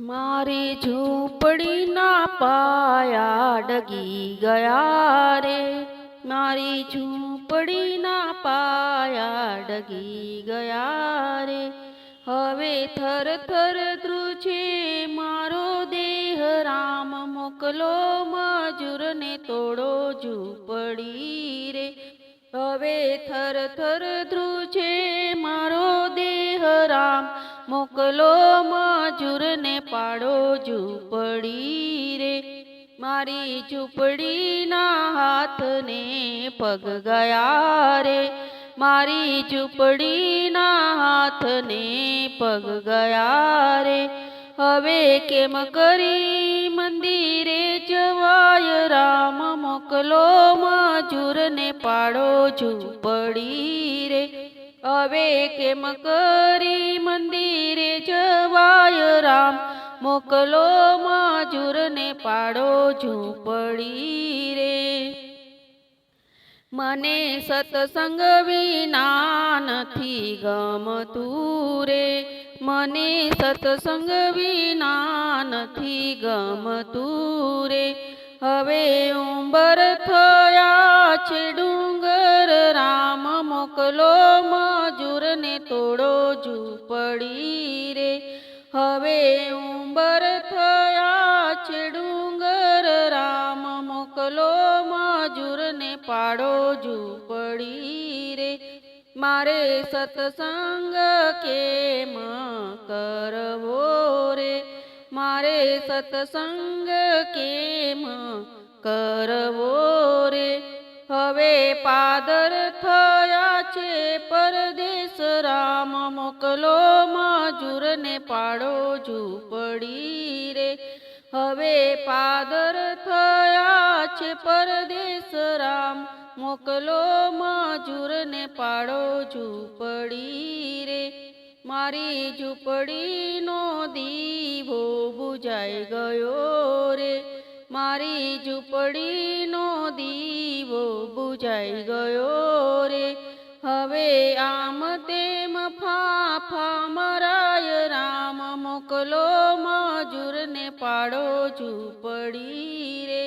મારી ઝૂંપડીના પાયા ડગી ગયા રે. મારી ઝૂંપડીના પાયા ડગી ગયા રે. હવે થર થર ધ્રુજે મારો દેહ રામ મોકલો, મજૂરને તોડો ઝૂંપડી રે. હવે થર થર ધ્રુજે મારો દેહ રામ મોકલો મજૂરને પાડો ઝૂંપડી રે. મારી ઝૂંપડીના હાથને પગ ગયા રે. મારી ઝૂંપડીના હાથને પગ ગયા રે. હવે કેમ કરી મંદિરે જવાય? રામ મોકલો મજૂરને પાડો ઝૂંપડી રે. હવે કેમ કરી મંદિરે જવાય રામ? મોકલો મજૂરને પાડો ઝૂંપડી રે. મને સત્સંગ વિના નથી ગમતું રે. મને સત્સંગ વિના નથી ગમતું રે. હવે ઉંબર થયા છે ડુંગર રામ, મોકલો મજૂરને તોડો ઝૂંપડી રે. હવે ઉંબર થયા છે ડુંગર, રામ મોકલો મજૂરને પાડો ઝૂંપડી રે. મારે સત્સંગ કેમ કરવો રે? મારે સત્સંગ કેમ કરવો રે? હવે પાદર થયા છે, પરદેશ રામ મોકલો ને પાડો ઝૂંપડી રે. હવે પાદર થયા છે, પરદેશ રામ મોકલો ને પાડો ઝૂંપડી રે. મારી ઝૂંપડીનો દીવો બુજાઈ ગયો મારી ઝૂંપડીનો દીવો બુજાઈ ગયો રે. હવે આમ તેમ ફાફા મરાય રામ મોકલો મજૂરને પાડો ઝૂંપડી રે.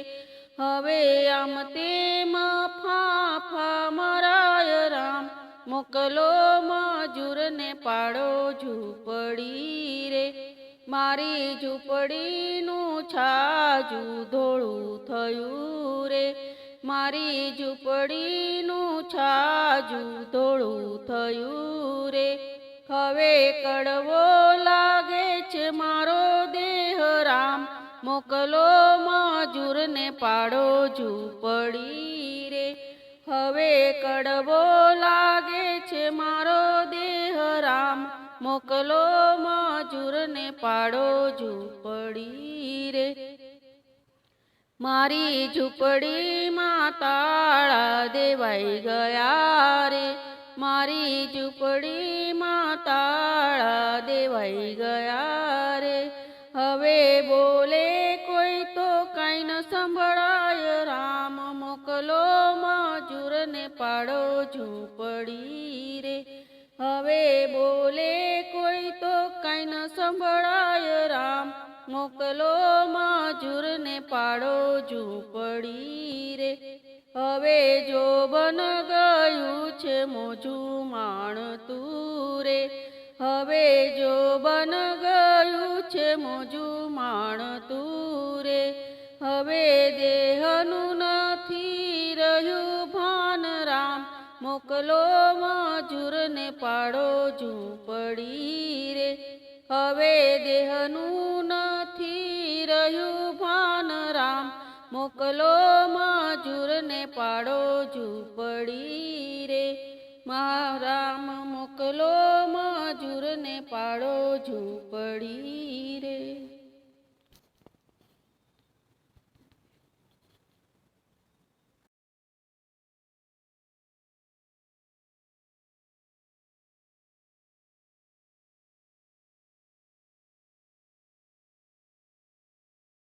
હવે આમ તેમ ફાફા મરાય રામ મોકલો મજૂરને પાડો ઝૂંપડી રે. મારી ઝૂંપડીનું છાજુ ધોળું થયું રે. મારી ઝૂંપડીનું છાજુ ધોળું થયું રે. હવે કડવો લાગે છે મારો દેહ રામ. મોકલો મજૂરને પાડો ઝૂંપડી રે. હવે કડવો લાગે છે મારો મોકલો મજૂરને પાડો ઝૂંપડી રે. મારી ઝૂંપડીમાં તાળા દેવાઈ ગયા રે. મારી ઝૂંપડીમાં તાળા દેવાઈ ગયા રે. હવે બોલે કોઈ તો કાંઈ ન સંભળાય. રામ મોકલો મજૂરને પાડો ઝૂંપડી હવે બોલે કોઈ તો કાંઈ ન સંભળાય રામ. મોકલો મજૂરને પાડો ઝૂંપડી રે. હવે જો બન ગયું છે મોજું માણતું રે. હવે જો બન ગયું છે મોજું માણતું રે. હવે દેહનું મોકલો મજૂરને પાડો ઝૂંપડી રે. હવે દેહનું નથી રહ્યું ભાન રામ. મોકલો મજૂરને પાડો ઝૂંપડી રે. મા રામ, મોકલો મજૂરને પાડો ઝૂંપડી